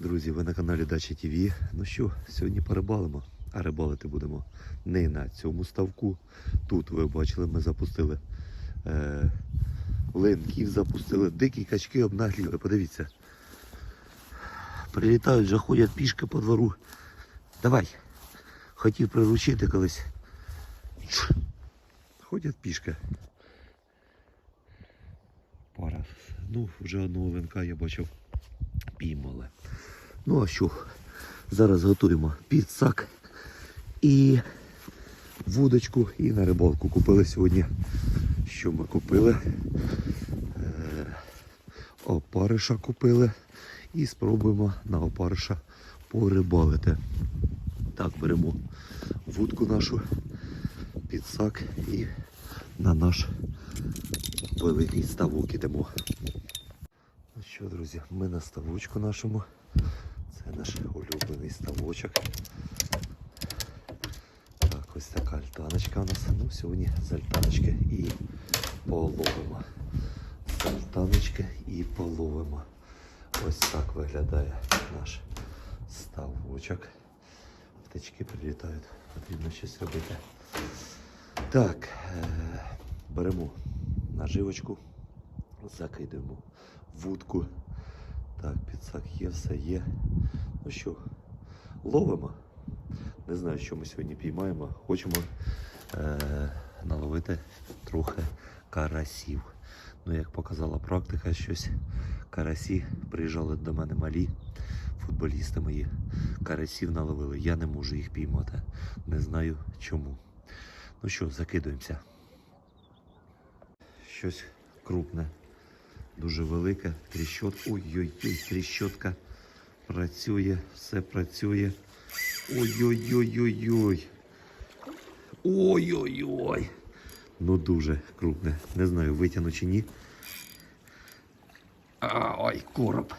Друзі, ви на каналі Дача ТВ. Ну що, сьогодні порибалимо, а рибалити будемо не на цьому ставку. Тут ви бачили, ми запустили е, линків, запустили, дикі качки обнагліли. Подивіться. Прилітають, вже ходять пішки по двору. Давай. Хотів приручити колись. Ходять пішки. Пара. Ну, вже одного линка я бачив піймали. Ну а що? Зараз готуємо підсак і вудочку і на рибалку купили сьогодні. Що ми купили? Е, опариша купили і спробуємо на опариша порибалити. Так, беремо вудку нашу, підсак і на наш великий ставок ідемо. Ну що, друзі, ми на ставочку нашому. Це наш улюблений ставочок. Так, ось така альтаночка у нас. Ну, сьогодні з альтаночки і половимо. З альтаночки і половимо. Ось так виглядає наш ставочок. Птички прилітають, потрібно щось робити. Так, е- беремо наживочку, закидуємо вудку. Так, підсак є, все є. Ну що, ловимо. Не знаю, що ми сьогодні піймаємо. Хочемо е- наловити трохи карасів. Ну, як показала практика, щось карасі приїжджали до мене малі футболісти мої. Карасів наловили. Я не можу їх піймати. Не знаю чому. Ну що, закидуємося. Щось крупне дуже велика. Тріщот. Ой-ой-ой, тріщотка працює, все працює. Ой-ой-ой-ой-ой. Ой-ой-ой. Ну дуже крупне. Не знаю, витягну чи ні. А, ой, короб.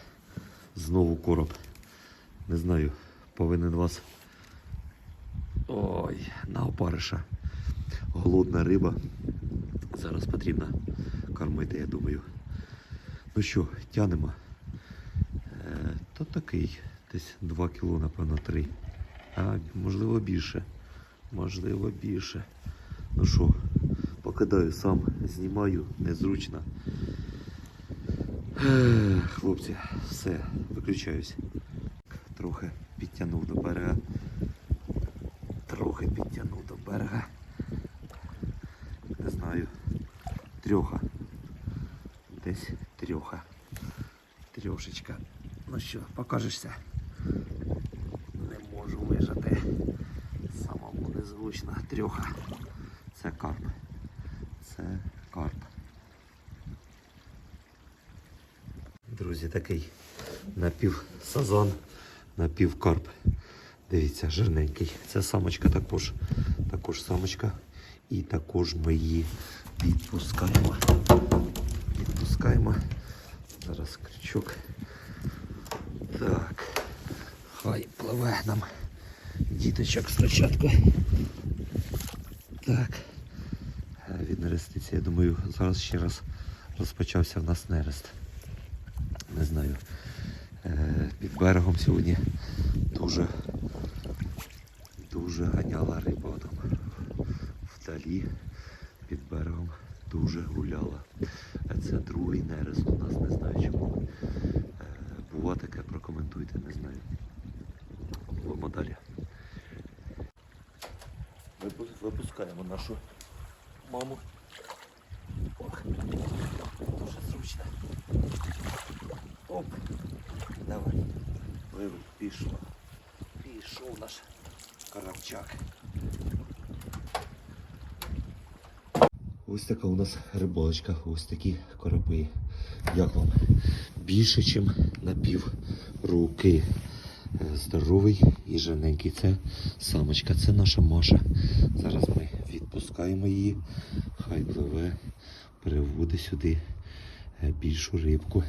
Знову короб. Не знаю, повинен вас. Ой, на опариша. Голодна риба. Зараз потрібно кормити, я думаю. Ну що, тянемо. Е, то такий, десь 2 кіло, напевно, 3. А, можливо, більше. Можливо, більше. Ну що, покидаю сам, знімаю, незручно. Е, Хлопці, все, виключаюсь. Трохи підтягнув до берега. Трохи підтягнув до берега. Не знаю. Трьоха. Десь. Трьошечка. Ну що, покажешся? Не можу вижати. Самому незручно. Трьоха. Це карп. Це карп. Друзі, такий напівсазан, напівкарп. Дивіться, жирненький. Це самочка також. Також самочка. І також ми її відпускаємо. Відпускаємо. Зараз крючок. Так. Хай пливе нам діточок спочатку. Так. Е, Від нерестиці, я думаю, зараз ще раз розпочався в нас нерест. Не знаю. Е, Під берегом сьогодні дуже дуже ганяла риба там вдалі під берегом дуже гуляла. Е, Це другий нерест у нас, не знаю чому. Е, Бува таке, прокоментуйте, не знаю. Ловимо далі. Випу- Випускаємо нашу маму. Ох, дуже зручно. Оп. Давай. Виводь, пішло. Пішов наш каравчак. Ось така у нас рибалочка, ось такі коропи. Як вам? Більше, ніж на пів руки. Е, Здоровий і жирненький. Це самочка, це наша Маша. Зараз ми відпускаємо її, хай пливе, переводить сюди е, більшу рибку.